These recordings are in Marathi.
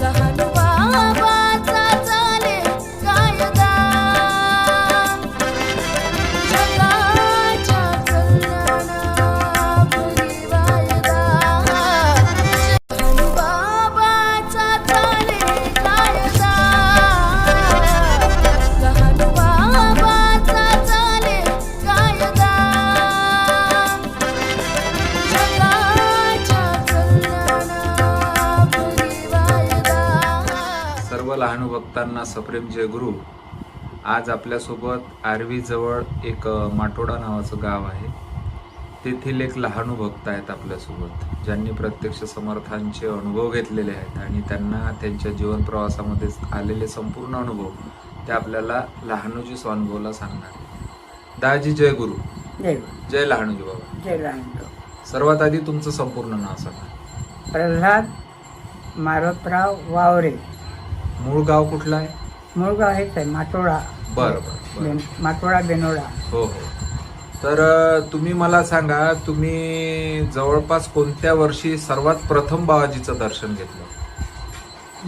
लहान बाबाचा सर्व लहान भक्तांना सप्रेम जय गुरु. आज आपल्यासोबत आरवी जवळ एक माटोडा नावाचं गाव आहे. तेथील एक लहानू भक्त आहेत आपल्यासोबत ज्यांनी प्रत्यक्ष समर्थांचे अनुभव घेतलेले आहेत आणि त्यांना त्यांच्या जीवन प्रवासामध्ये आलेले संपूर्ण अनुभव ते आपल्याला लहानूजी स्वानुभवला सांगणार आहे. दाजी जय गुरु. जय लहानूजी बाबा. जय रामदेव सर्वात आधी तुमचं संपूर्ण नाव सांगा. प्रल्हाद मारोतराव वावरे. मूळ गाव कुठलं आहे? मूळगाव हेच आहे माटोळा. बरं बरं बरं. बेन- माटोळा बेनोडा. हो हो. तर अ, तुम्ही मला सांगा तुम्ही जवळपास कोणत्या वर्षी सर्वात प्रथम बाबाजीचं दर्शन घेतलं?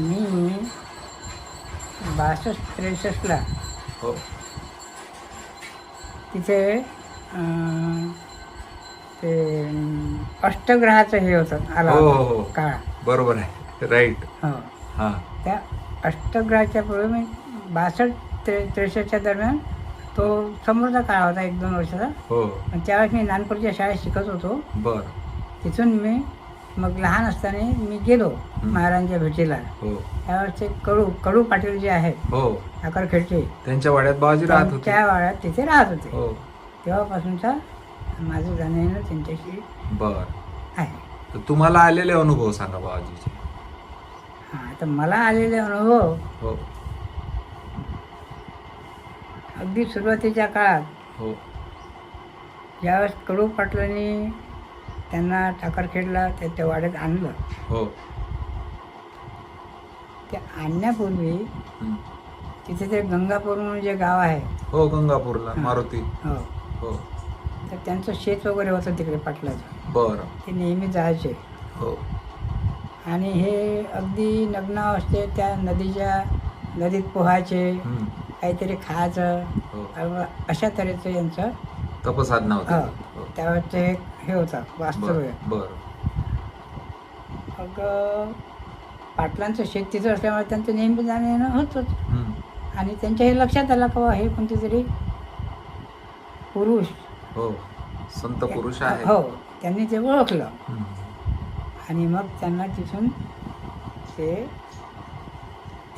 मी बासष्ट त्रेसष्टला. हो. तिथे अं, ते अं, अष्टग्रहाचं हे होतं आला हो, हो, हो. काळ. बरोबर आहे. राईट हो. हा. त्या अष्टग्रहाच्या पुढे मी बासष्ट त्रे त्रेसष्टच्या दरम्यान तो समोरचा काळ होता एक दोन वर्षाचा. हो. आणि त्यावेळेस मी नानपूरच्या शाळेत शिकत होतो. बर. तिथून मी मग लहान असताना मी गेलो महाराजांच्या भेटीला. हो. त्यावेळेस ते कडू कडू पाटील जे आहेत हो. आकारखेडचे. त्यांच्या वाड्यात बाबाजी राहत होते. त्या वाड्यात तिथे राहत होते. हो. तेव्हापासूनचा माझं जाणं येणं त्यांच्याशी बर. आहे. तर तुम्हाला आलेले अनुभव सांगा बाबाजीचे. हां तर मला आलेले अनुभव हो. अगदी सुरुवातीच्या काळात. हो. ज्यावेळेस कडू पाटलांनी त्यांना टाकरखेडला त्या त्या वाड्यात आणलं. हो. ते आणण्यापूर्वी हं. तिथे ते गंगापूर म्हणून जे गाव आहे. हो गंगापूरला मारुती. हो. हो. तर त्यांचं शेत वगैरे होतं तिकडे पाटलाचं. बर. ते नेहमी जायचे. हो. आणि हे अगदी नग्नावस्थेत त्या नदीच्या नदीत पोहायचे. काहीतरी खायचं हो. अशा तऱ्हेचं यांचं तपसाधना होती. हो. हो. त्यावेळेस ते हे होतं वास्तव्य. बर मग पाटलांचं शेत तिथं असल्यामुळे त्यांचं नेहमी जाणं येणं होतंच. आणि त्यांच्या हे लक्षात आलं का हे कोणते तरी पुरुष. हो. संत पुरुष आहे हो त्यांनी ते ओळखलं. आणि मग त्यांना तिथून ते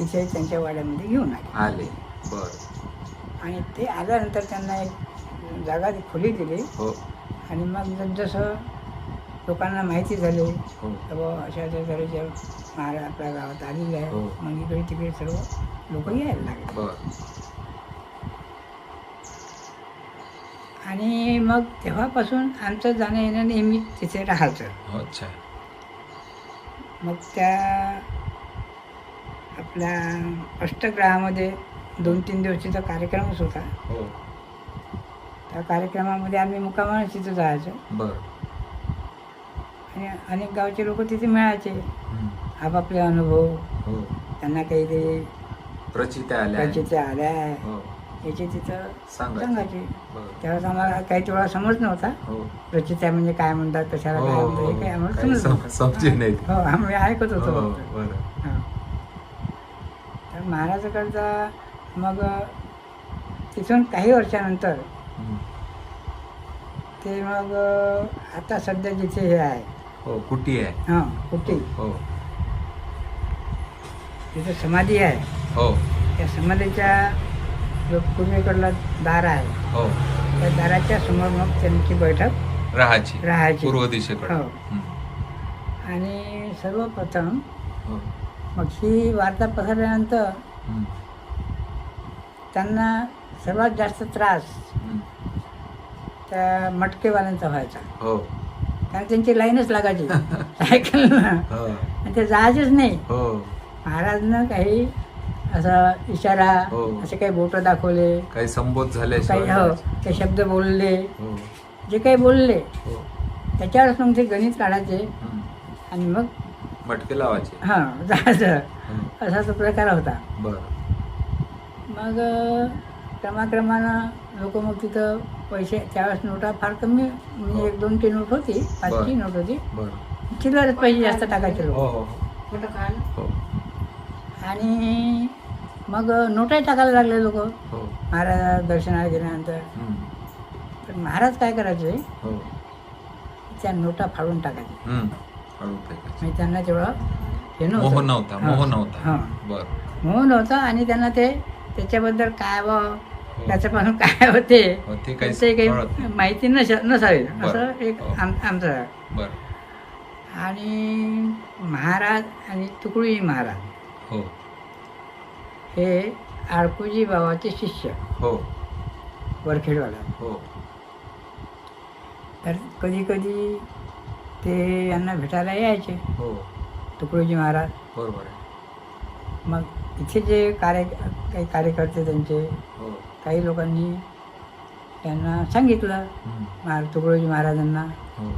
इथे त्यांच्या वाड्यामध्ये घेऊन आले. आले. बर. आणि ते आल्यानंतर त्यांना एक जागा खुली दिली. हो. आणि मग जसं लोकांना माहिती झाली हो. तर अशा अशा तऱ्हेच्या महाराज आपल्या गावात आलेले हो. आहे मग इकडे तिकडे सर्व लोक यायला लागले. आणि मग तेव्हापासून आमचं जाणं येणं नेहमी तिथे राहायचं अच्छा. मग त्या आपल्या अष्टग्रहामध्ये दोन तीन दिवस तिथं कार्यक्रमच होता. हो. त्या कार्यक्रमामध्ये आम्ही मुक्कामाला तिथं जायचो. बर. आणि अनेक गावचे लोक तिथे मिळायचे. आपापले अनुभव. हो. त्यांना प्रचित्या आल्या. प्रचिती आल्या. आहे हो. याचे तिथं सांगा सांगायचे. त्यावेळेस आम्हाला काही तेवढा समज नव्हता. हो. प्रचित्या म्हणजे काय म्हणतात कशाला हो, काय हो, म्हणतात हे काही आम्हाला समज नाही. हो आम्ही ऐकत होतो. तर महाराजाकडचा मग तिथून काही वर्षानंतर. ते मग आता सध्या जिथे हे आहे. हो कुटी आहे. हां कुठे हो. तिथे समाधी आहे. हो. त्या समाधीच्या जो पूर्वेकडला दार आहे हो. त्या दाराच्या समोर मग त्यांची बैठक राहायची राहायची. पूर्व दिशेकडे. हो. आणि सर्वप्रथम हो. मग ही वार्ता पसरल्यानंतर. त्यांना सर्वात जास्त त्रास. त्या मटकेवाल्यांचा व्हायचा. हो. कारण त्यांची लाईनच लागायची. सायकलनं. हो. आणि ते जायचेच नाही. हो. महाराजनं काही असं इशारा हो. असे काही बोट दाखवले. काही संबोध झाले काही हो ते शब्द बोलले. हो. जे काही बोलले हो. त्याच्यावरच मग ते गणित काढायचे. आणि मग मटके लावायचे. हां जायचं. असा तो प्रकार होता. बरं. मग अ, क्रमाक्रमानं लोक मग तिथं पैसे त्यावेळेस नोटा फार कमी म्हणजे. एक दोन ती नोट होती पाचची बरं. नोट होती. बरं. चिल्लरच पैसे जास्त टाकायचे हो लोक हो. हो. आणि मग नोटाही टाकायला लागले लोक हो महाराज दर्शनाला गेल्यानंतर. तर महाराज काय करायचे हो त्या नोटा फाडून टाकायचे हं. फेकायचे. म्हणजे त्यांना तेवढं हे मोह नव्हता हां. मोह नव्हता हां बरं मोह नव्हता आणि त्यांना ते त्याच्याबद्दल काय व हो. त्याच्यापासून काय होते हो, ते काही ते कळत काही नाही. माहिती नस नसावी बरं. असं एक हो. आम आमचं बरं आणि महाराज आणि तुकडोजी महाराज हो हे आळकुजी बाबाचे शिष्य. हो. वरखेडवाला. हो. तर कधी कधी ते यांना भेटायला यायचे. हो. तुकडोजी महाराज. बरोबर आहे. मग इथे जे कार्य काही कार्यकर्ते त्यांचे हो. काही लोकांनी त्यांना सांगितलं. हं. महाराज तुकडोजी महाराजांना. हो.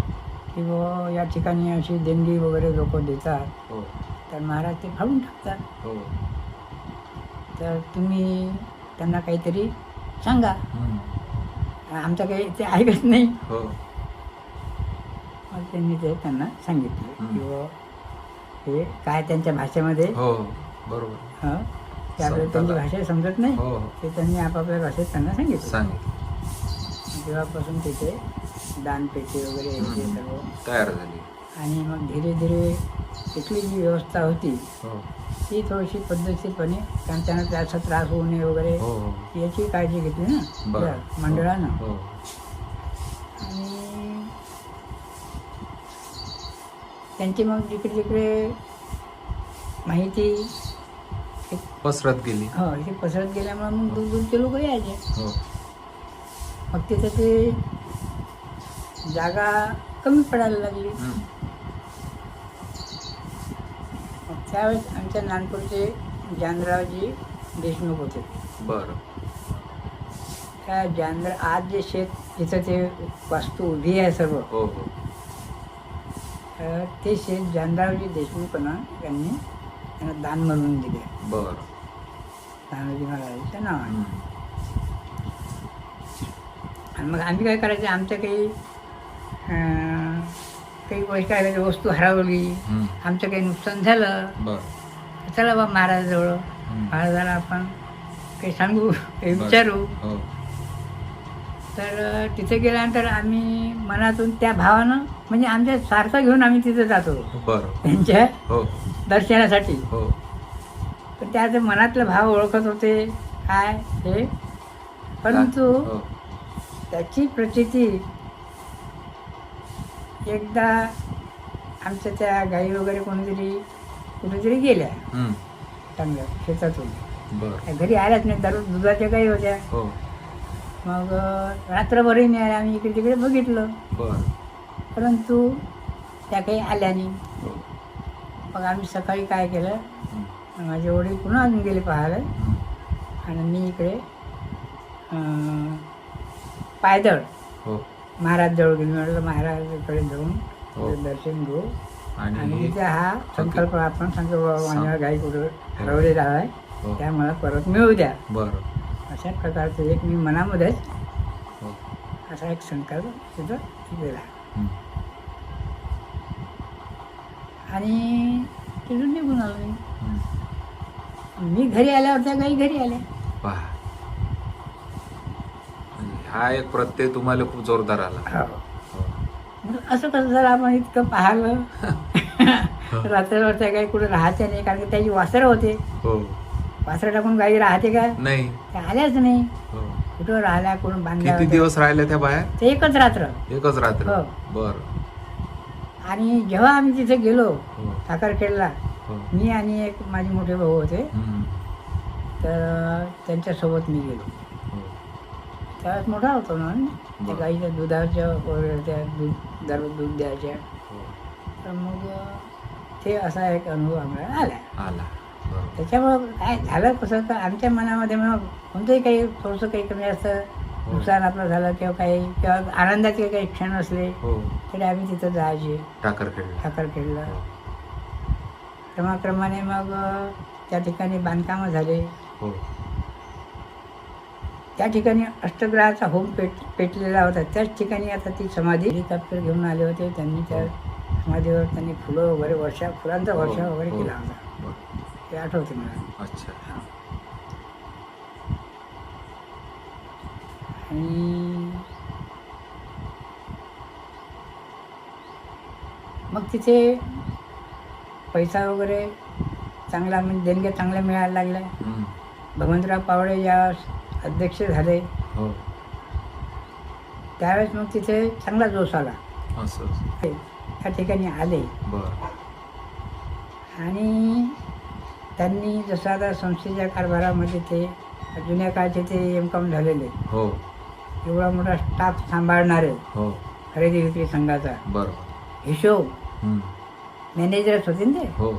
की बुवा या ठिकाणी अशी देणगी वगैरे लोक देतात. हो. तर महाराज ते फाडून टाकतात. हो. तर तुम्ही त्यांना काहीतरी सांगा. आमचं काही ते ऐकत नाही. हो. मग त्यांनी ते त्यांना सांगितलं. की बुवा हे काय त्यांच्या भाषेमध्ये? हो बरोबर. हं, त्यांची भाषा समजत नाही. हो हो. ते त्यांनी आपापल्या भाषेत त्यांना सांगितलं. सांगितलं. तेव्हापासून तिथे दानपेटी वगैरे हे सर्व तयार झाली. आणि मग धीरे धीरे तिथली जी व्यवस्था होती हो. ती थोडीशी पद्धतशीरपणे कारण त्यांना त्याचा त्रास होऊ नये वगैरे हो हो. याची काळजी घेतली ना त्या मंडळानं. हो आणि त्यांची मग जिकडे जिकडे माहिती पसरत गेली हो हे पसरत गेल्यामुळे मग दूर दूरचे लोक यायचे. हो. मग तिथं ते जागा कमी पडायला लागली हं. मग त्यावेळेस आमच्या नागपूरचे जानरावजी देशमुख होते. बरं. त्या जानर आज जे शेत जिथं ते वास्तू उभी आहे सर्व. हो हो. तर ते शेत जानरावजी देशमुखांना त्यांनी त्यांना दान म्हणून दिले. बरं. तानाजी महाराजांच्या नावाने. आणि मग आम्ही काय करायचं आमचं काही अं, काही गोष्ट करायचं, वस्तू हरवली. आमचं काही नुकसान झालं. बरं. चला बा महाराजाजवळ. महाराजाला आपण काही सांगू काही बरं. विचारू. हो. तर अं, तिथे गेल्यानंतर आम्ही मनातून त्या भावानं म्हणजे आमच्या स्वार्थ घेऊन आम्ही तिथे जातो. बरं. त्यांच्या हो. दर्शनासाठी. हो. पण त्या मनातले भाव ओळखत होते काय हे. परंतु हो. त्याची प्रचिती एकदा आमच्या त्या गाई वगैरे कोणीतरी कुठेतरी गेल्या. चांगल्या शेतातून. घरी आल्याच नाही दररोज दुधाच्या गाई होत्या. हो. मग रात्रभरही नाही आल्या आम्ही इकडे तिकडे बघितलं. परंतु त्या काही आल्या नाही. हो. मग आम्ही सकाळी काय केलं. माझे वडील पुन्हा अजून गेले पाहायला. हं. आणि मी इकडे पायदळ हो. महाराज जवळ गेलो म्हटलं महाराजाकडे जाऊन हो. दर्शन घेऊ. आणि तिथे हा संकल्प आपण. माझ्या गाई कुठं हरवलेला आहे हो. त्या मला परत मिळू द्या. बरं. अशा प्रकारचं एक मी मनामध्येच हो. असा एक संकल्प तिथं केला हं. आणि तिथून निघून आलो मी हं. घरी आल्यावर त्या गाई घरी आल्या. हा एक प्रत्यय तुम्हाला खूप जोरदार आला. असं कसं जर आपण इतकं पाहिलं हो. रात्रभर त्या गाई कुठे राहते नाही कारण की त्याची वासरं होते. हो. वासरं टाकून गाई राहते का? नाही. आल्याच नाही. हो. कुठं राहिल्या कुठून बांधल्या किती. दिवस राहिल्या त्या बाहेर ते एकच रात्र. एकच रात्र. हो. बर. आणि जेव्हा आम्ही तिथे गेलो हो. साखरखेडला मी आणि एक माझे मोठे भाऊ होते. हं. तर त्यांच्यासोबत मी गेलो. त्यावेळेस मोठा होतो ना? त्या. गाईच्या दुधाच्या वगैरे त्या दूध दररोज दूध द्यायच्या. हो. तर मग ते असा एक अनुभव आम्हाला आला. आला. त्याच्यामुळं काय झालं कसं तर आमच्या मनामध्ये मग कोणतंही काही थोडंसं काही कमी असतं. हो. नुकसान आपलं झालं किंवा काही किंवा आनंदाचे काही क्षण असले हो. तरी आम्ही तिथं जायचे. टाकर खेळला ठाकर खेळला हो. क्रमाक्रमाने मग त्या ठिकाणी बांधकामं झाले. त्या ठिकाणी अष्टग्रहाचा होम पेट पेटलेला होता. त्याच ठिकाणी आता ती समाधी हेलिकॉप्टर घेऊन आले होते. त्यांनी त्या समाधीवर त्यांनी फुलं वगैरे वर्षा फुलांचा वर्षा हो, वगैरे हो. केला होता. बरं. ते आठवते मला. अच्छा. आणि मग तिथे पैसा वगैरे चांगला म्हणजे देणग्या चांगल्या मिळायला लागल्या. भगवंतराव पावडे या अध्यक्ष झाले. हो. त्यावेळेस मग तिथे चांगला जोश आला. असं असं. ते त्या ठिकाणी आले. बरं. आणि त्यांनी जसं आता संस्थेच्या कारभारामध्ये ते जुन्या काळचे ते एम कॉम झालेले. हो. एवढा मोठा स्टाफ सांभाळणारे हो. खरेदी विक्री संघाचा. बरं हिशोब. हम्म. मॅनेजरच होते ना ते? हो.